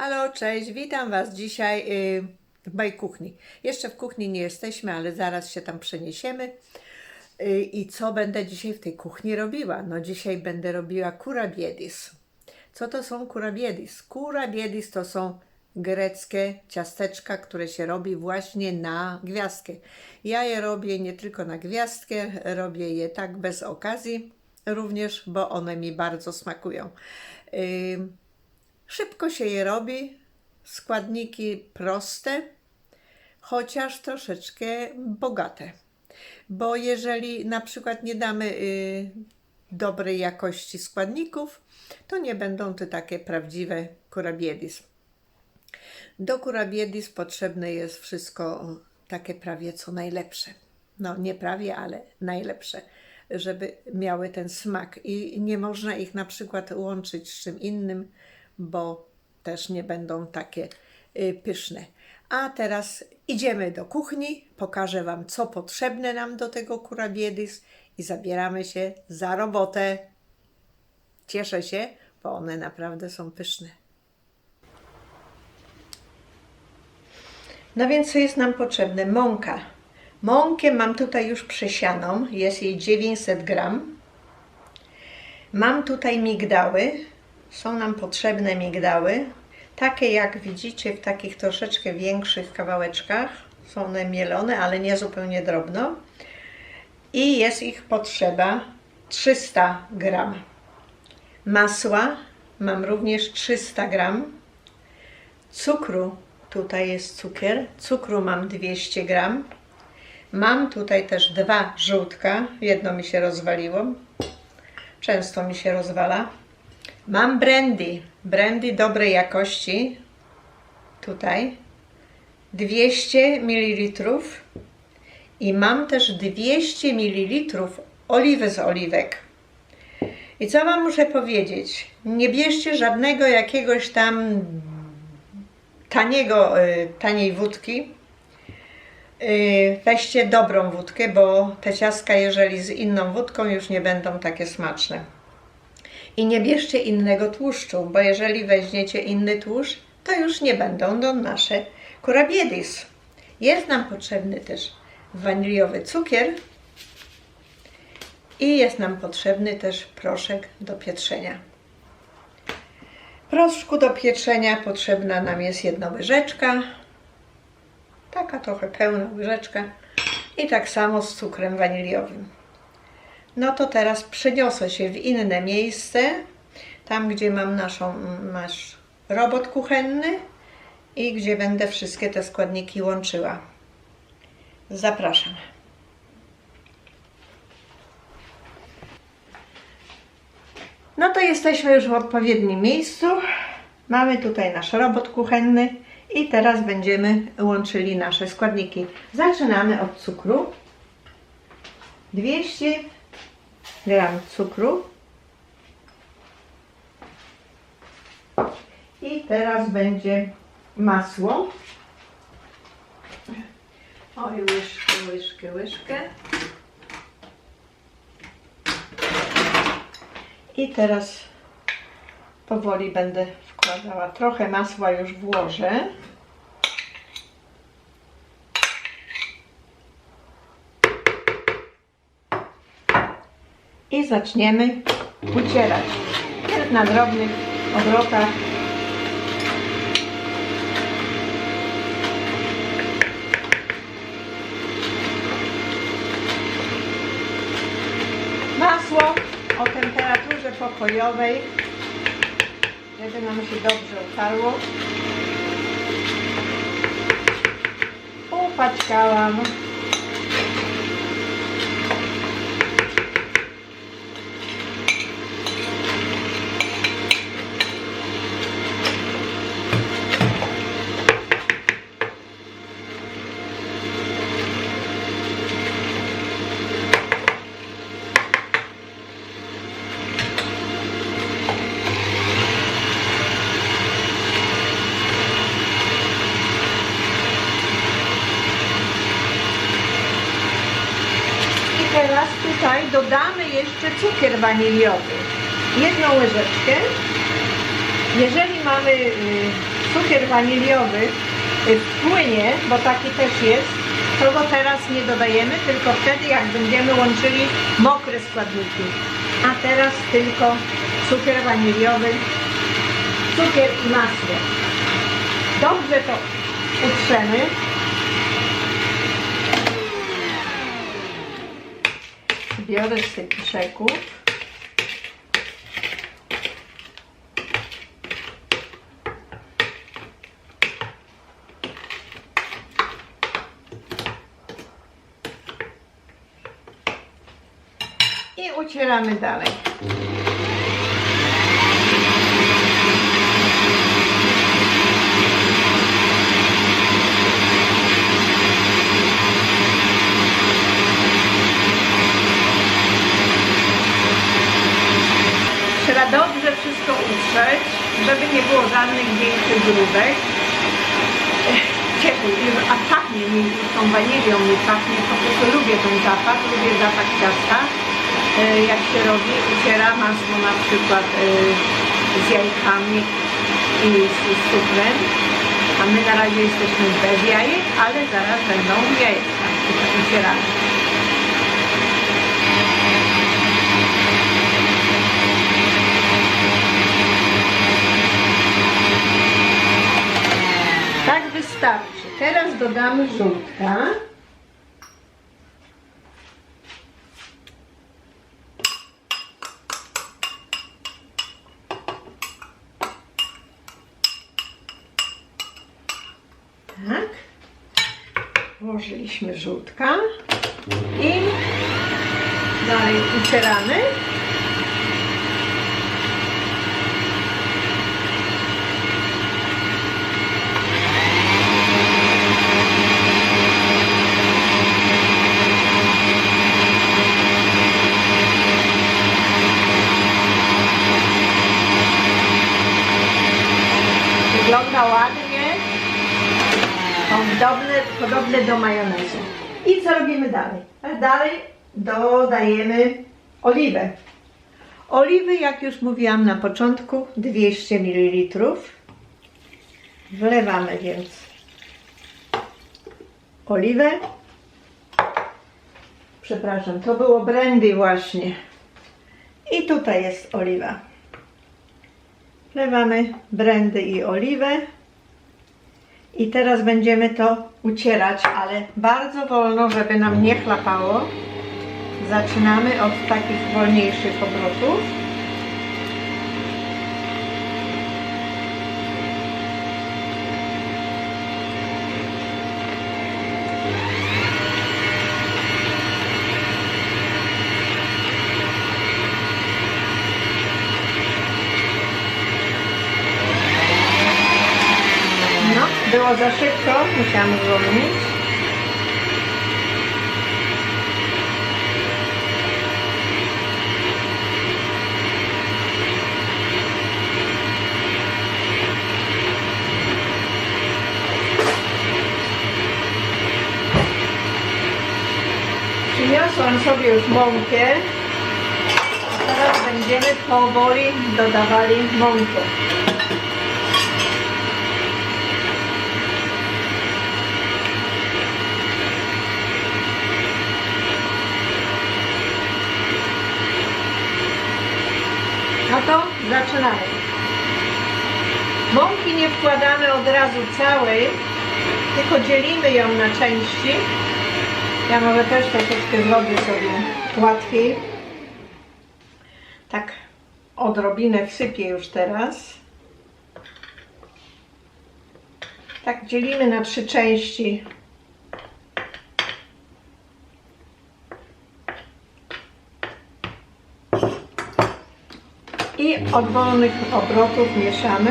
Halo, cześć, witam Was dzisiaj y, w mojej kuchni. Jeszcze w kuchni nie jesteśmy, ale zaraz się tam przeniesiemy. Y, I co będę dzisiaj w tej kuchni robiła? No dzisiaj będę robiła kurabiedis. Co to są kurabiedis? Kurabiedis to są greckie ciasteczka, które się robi właśnie na gwiazdkę. Ja je robię nie tylko na gwiazdkę, robię je tak bez okazji również, bo one mi bardzo smakują. Ym, Szybko się je robi, składniki proste, chociaż troszeczkę bogate. Bo jeżeli na przykład nie damy y, dobrej jakości składników, to nie będą to takie prawdziwe kurabiedis. Do kurabiedis potrzebne jest wszystko takie prawie co najlepsze. No nie prawie, ale najlepsze, żeby miały ten smak. I nie można ich na przykład łączyć z czym innym, bo też nie będą takie y, pyszne. A teraz idziemy do kuchni, pokażę Wam, co potrzebne nam do tego kurabiedis i zabieramy się za robotę. Cieszę się, bo one naprawdę są pyszne. No więc co jest nam potrzebne? Mąka. Mąkę mam tutaj już przesianą, jest jej 900 gram. Mam tutaj migdały, są nam potrzebne migdały, takie jak widzicie w takich troszeczkę większych kawałeczkach. Są one mielone, ale nie zupełnie drobno. I jest ich potrzeba 300 gram. Masła mam również 300 gram. Cukru, tutaj jest cukier, cukru mam 200 gram. Mam tutaj też dwa żółtka, jedno mi się rozwaliło, często mi się rozwala. Mam brandy, brandy dobrej jakości, tutaj 200 ml i mam też 200 ml oliwy z oliwek. I co Wam muszę powiedzieć? Nie bierzcie żadnego jakiegoś tam taniego, y, taniej wódki. Y, Weźcie dobrą wódkę, bo te ciastka, jeżeli z inną wódką, już nie będą takie smaczne. I nie bierzcie innego tłuszczu, bo jeżeli weźmiecie inny tłuszcz, to już nie będą to nasze. Jest nam potrzebny też waniliowy cukier i jest nam potrzebny też proszek do pieczenia. Proszku do pieczenia potrzebna nam jest jedna łyżeczka, taka trochę pełna łyżeczka i tak samo z cukrem waniliowym. No to teraz przeniosę się w inne miejsce, tam gdzie mam naszą, nasz robot kuchenny i gdzie będę wszystkie te składniki łączyła. Zapraszam. No to jesteśmy już w odpowiednim miejscu. Mamy tutaj nasz robot kuchenny i teraz będziemy łączyli nasze składniki. Zaczynamy od cukru. 200 gram cukru. I teraz będzie masło. Oj, łyżkę, łyżkę, łyżkę. I teraz powoli będę wkładała. Trochę masła już włożę. I zaczniemy ucierać. Na drobnych obrotach. Masło o temperaturze pokojowej, żeby nam się dobrze otarło. Upaćkałam. Waniliowy. Jedną łyżeczkę. Jeżeli mamy y, cukier waniliowy y, wpłynie, bo taki też jest, to go teraz nie dodajemy, tylko wtedy jak będziemy łączyli mokre składniki. A teraz tylko cukier waniliowy, cukier i masło. Dobrze to utrzemy. Biorę z tych krzeków. Ucieramy dalej. Trzeba dobrze wszystko utrzeć, żeby nie było żadnych większych grudek. Ciepły, a pachnie mi, tą wanilią mi pachnie, po prostu lubię ten zapach, lubię zapach ciasta. E, Jak się robi, uciera masło na przykład e, z jajkami i z, cukrem. A my na razie jesteśmy bez jajek, ale zaraz będą jajka ucierane. Tak wystarczy. Teraz dodamy żółtka. Tak. Włożyliśmy żółtka i dalej ucieramy. Podobne, do majonezu. I co robimy dalej? Dalej dodajemy oliwę. Oliwy, jak już mówiłam na początku, 200 ml. Wlewamy więc oliwę. Przepraszam, to było brandy właśnie. I tutaj jest oliwa. Wlewamy brandy i oliwę. I teraz będziemy to ucierać, ale bardzo wolno, żeby nam nie chlapało. Zaczynamy od takich wolniejszych obrotów. No, było za szybko, musiałam zwolnić. Przyniosłam sobie już mąkę. A teraz będziemy powoli dodawali mąkę. No to zaczynamy. Mąki nie wkładamy od razu całej, tylko dzielimy ją na części. Ja może też troszeczkę zrobię sobie łatwiej. Tak odrobinę wsypię już teraz. Tak dzielimy na trzy części. I od wolnych obrotów mieszamy.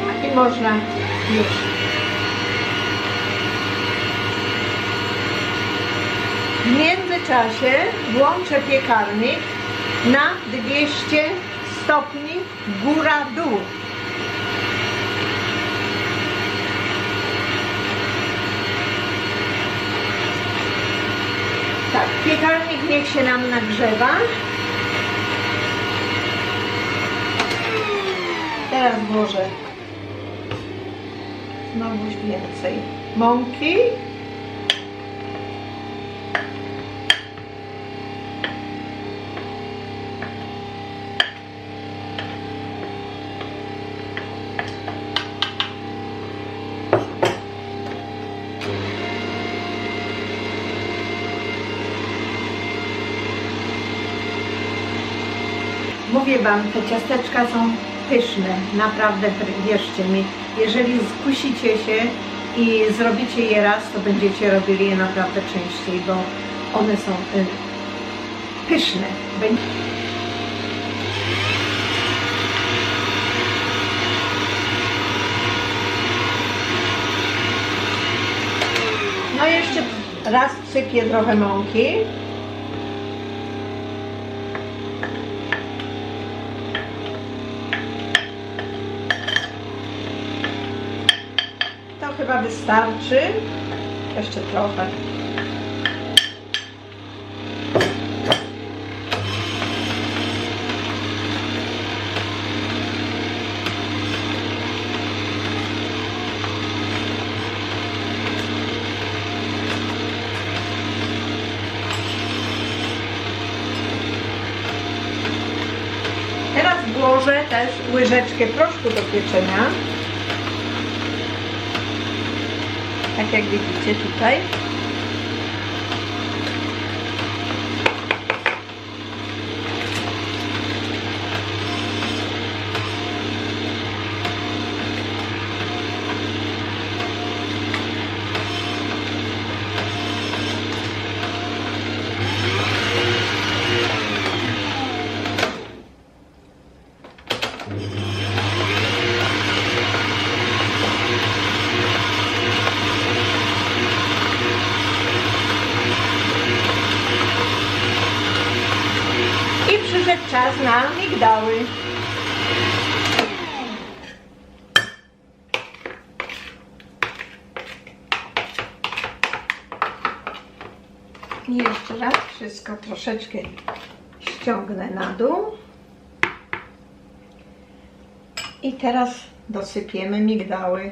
No I można już. W międzyczasie włączę piekarnik na 200 stopni góra-dół. Tak, piekarnik niech się nam nagrzewa. Teraz włożę znowuż więcej mąki. Mówię Wam, te ciasteczka są pyszne, naprawdę wierzcie mi. Jeżeli skusicie się i zrobicie je raz, to będziecie robili je naprawdę częściej, bo one są y, pyszne. No jeszcze raz sypię trochę mąki. Chyba wystarczy. Jeszcze trochę. Teraz włożę też łyżeczkę proszku do pieczenia. Tak jak widzicie tutaj. I przyszedł czas na migdały. I jeszcze raz troszeczkę ściągnę na dół. I teraz dosypiemy migdały.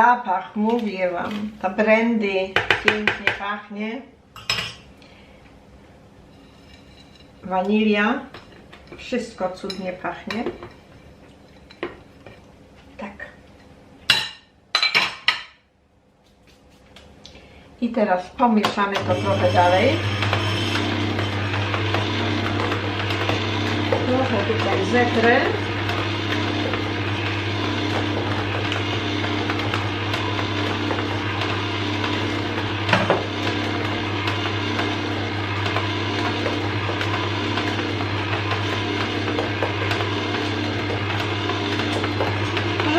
Zapach, mówię wam, ta brandy pięknie pachnie. Wanilia, wszystko cudnie pachnie. Tak. I teraz pomieszamy to trochę dalej. Trochę tutaj zetrę.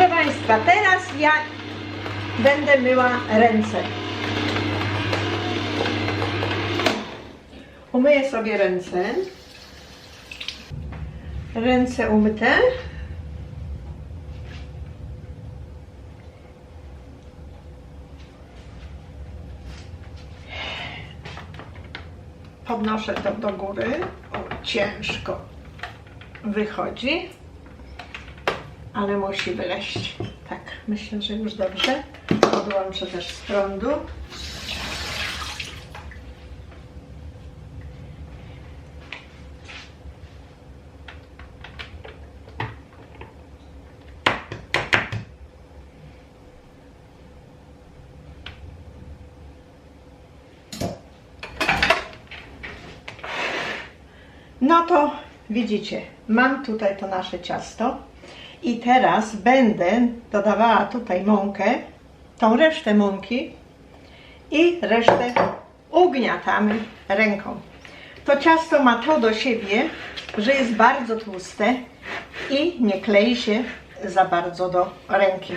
Proszę Państwa, teraz ja będę myła ręce. Umyję sobie ręce. Ręce umyte. Podnoszę to do góry. O, ciężko wychodzi ale musi wyleść. Tak, myślę, że już dobrze. Podłączę też z prądu. No to widzicie, mam tutaj to nasze ciasto i teraz będę dodawała tutaj mąkę, tą resztę mąki i resztę ugniatamy ręką. To ciasto ma to do siebie, że jest bardzo tłuste i nie klei się za bardzo do ręki.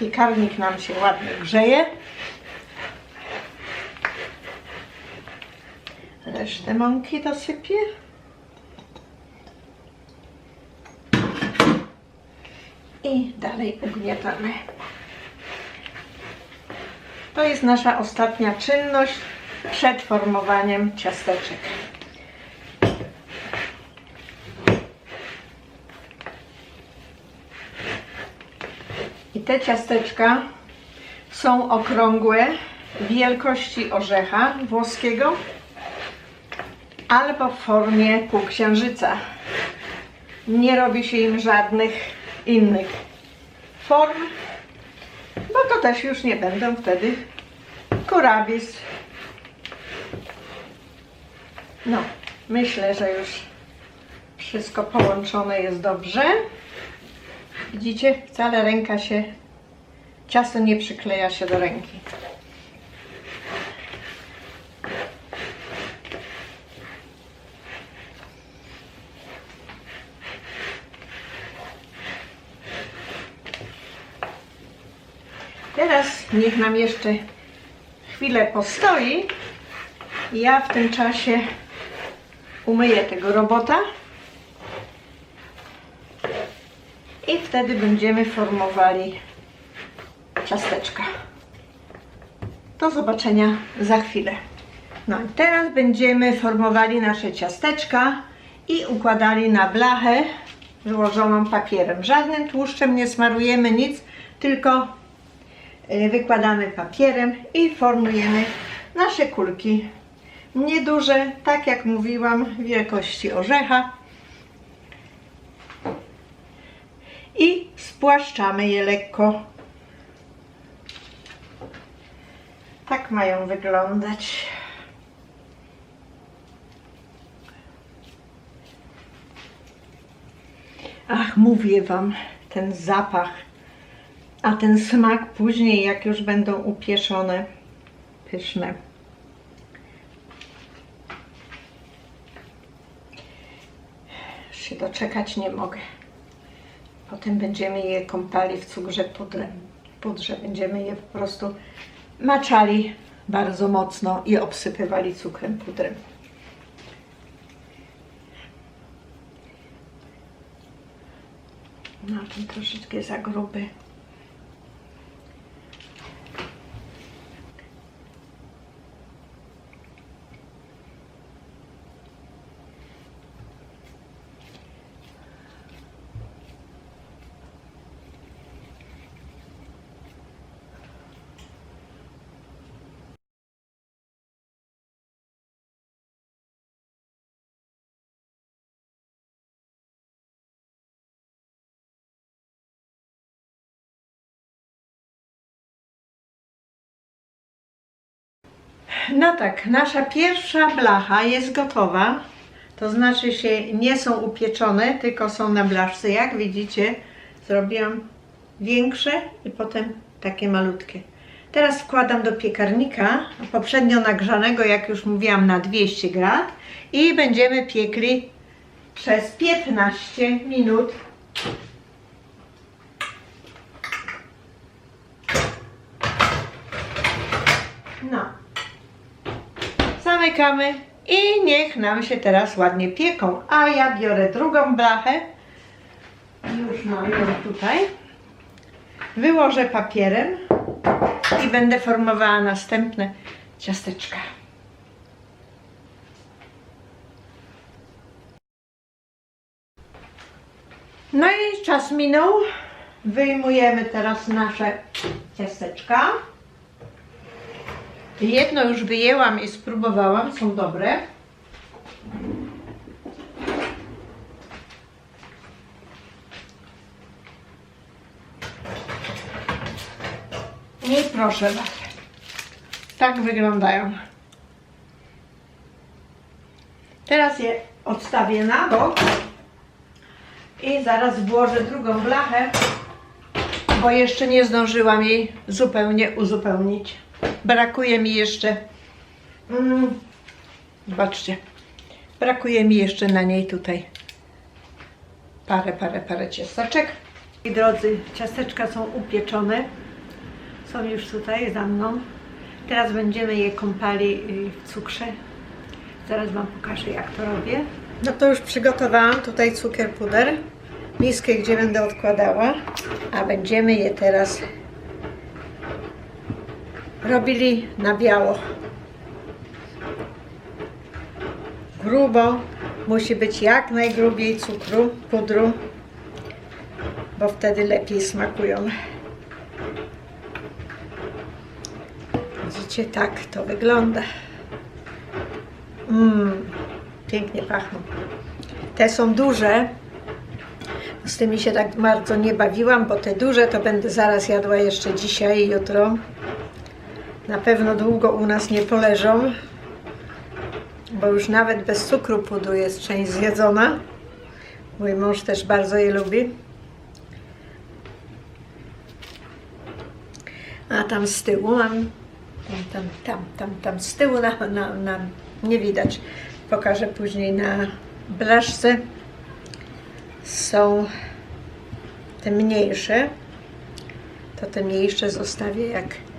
Piekarnik nam się ładnie grzeje. Resztę mąki dosypię. I dalej ugniatamy. To jest nasza ostatnia czynność przed formowaniem ciasteczek. I te ciasteczka są okrągłe wielkości orzecha włoskiego albo w formie półksiężyca. Nie robi się im żadnych innych form, bo to też już nie będą wtedy kurabis. No, myślę, że już wszystko połączone jest dobrze. Widzicie, wcale ręka się, ciasto nie przykleja się do ręki. Teraz niech nam jeszcze chwilę postoi. Ja w tym czasie umyję tego robota. I wtedy będziemy formowali ciasteczka. Do zobaczenia za chwilę. No i teraz będziemy formowali nasze ciasteczka i układali na blachę złożoną papierem. Żadnym tłuszczem nie smarujemy nic, tylko wykładamy papierem i formujemy nasze kulki. Nieduże, tak jak mówiłam, wielkości orzecha. i spłaszczamy je lekko. Tak mają wyglądać. Ach, mówię Wam, ten zapach, a ten smak później, jak już będą upieszone, pyszne. Się doczekać nie mogę. Potem będziemy je kąpali w cukrze pudrem. Pudrze będziemy je po prostu maczali bardzo mocno i obsypywali cukrem pudrem. No, ten troszeczkę za gruby. No tak, nasza pierwsza blacha jest gotowa. To znaczy się nie są upieczone, tylko są na blaszce. Jak widzicie, zrobiłam większe i potem takie malutkie. Teraz wkładam do piekarnika, poprzednio nagrzanego, jak już mówiłam, na 200 grad i będziemy piekli przez 15 minut. No. Zamykamy i niech nam się teraz ładnie pieką. A ja biorę drugą blachę. Już mam ją tutaj. Wyłożę papierem i będę formowała następne ciasteczka. No i czas minął. Wyjmujemy teraz nasze ciasteczka. Jedno już wyjęłam i spróbowałam, są dobre. I proszę. Tak wyglądają. Teraz je odstawię na bok i zaraz włożę drugą blachę, bo jeszcze nie zdążyłam jej zupełnie uzupełnić. Brakuje mi jeszcze. Mm, zobaczcie. Brakuje mi jeszcze na niej tutaj parę, parę, parę ciasteczek. I drodzy, ciasteczka są upieczone. są już tutaj za mną. Teraz będziemy je kąpali y, w cukrze. Zaraz Wam pokażę, jak to robię. No to już przygotowałam tutaj cukier puder, miskę, gdzie będę odkładała, a będziemy je teraz robili na biało. Grubo, musi być jak najgrubiej cukru, pudru, bo wtedy lepiej smakują. Widzicie, tak to wygląda. Mmm, pięknie pachną. Te są duże. Z tymi się tak bardzo nie bawiłam, bo te duże to będę zaraz jadła jeszcze dzisiaj i jutro. Na pewno długo u nas nie poleżą, bo już nawet bez cukru pudru jest część zjedzona. Mój mąż też bardzo je lubi. A tam z tyłu mam, tam, tam, tam, tam z tyłu na, na, na nie widać. Pokażę później na blaszce. Są te mniejsze. To te mniejsze zostawię jak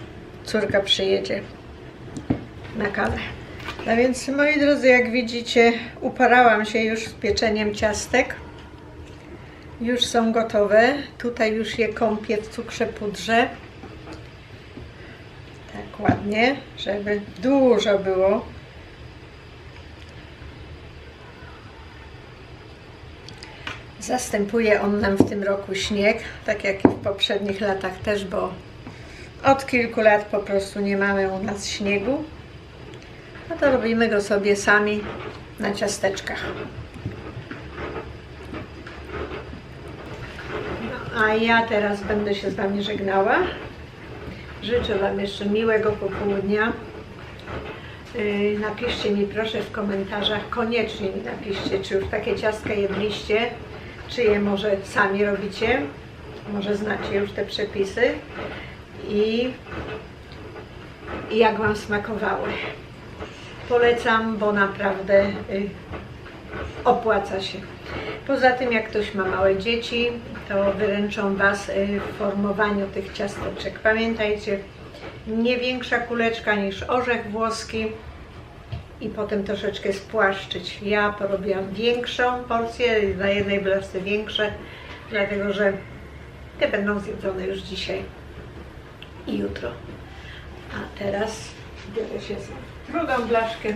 córka przyjedzie na kawę. No więc moi drodzy, jak widzicie, uparałam się już z pieczeniem ciastek. Już są gotowe. Tutaj już je kąpię w cukrze pudrze. Tak ładnie, żeby dużo było. Zastępuje on nam w tym roku śnieg, tak jak i w poprzednich latach też, bo od kilku lat po prostu nie mamy u nas śniegu. No to robimy go sobie sami na ciasteczkach. No, a ja teraz będę się z Wami żegnała. Życzę Wam jeszcze miłego popołudnia. Yy, Napiszcie mi proszę w komentarzach, koniecznie mi napiszcie, czy już takie ciastka jedliście, czy je może sami robicie, może znacie już te przepisy i, jak Wam smakowały. Polecam, bo naprawdę y, opłaca się. Poza tym, jak ktoś ma małe dzieci, to wyręczą Was y, w formowaniu tych ciasteczek. Pamiętajcie, nie większa kuleczka niż orzech włoski i potem troszeczkę spłaszczyć. Ja porobiłam większą porcję, na jednej blaszce większe, dlatego że te będą zjedzone już dzisiaj i jutro. A teraz biorę się drugą blaszkę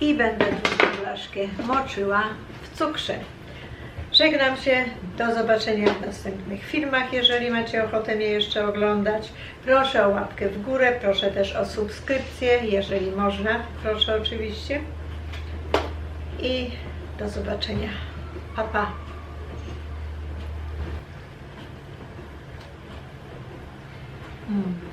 i będę drugą blaszkę moczyła w cukrze. Żegnam się, do zobaczenia w następnych filmach, jeżeli macie ochotę mnie jeszcze oglądać. Proszę o łapkę w górę, proszę też o subskrypcję, jeżeli można, proszę oczywiście. I do zobaczenia. Pa, pa. Mm.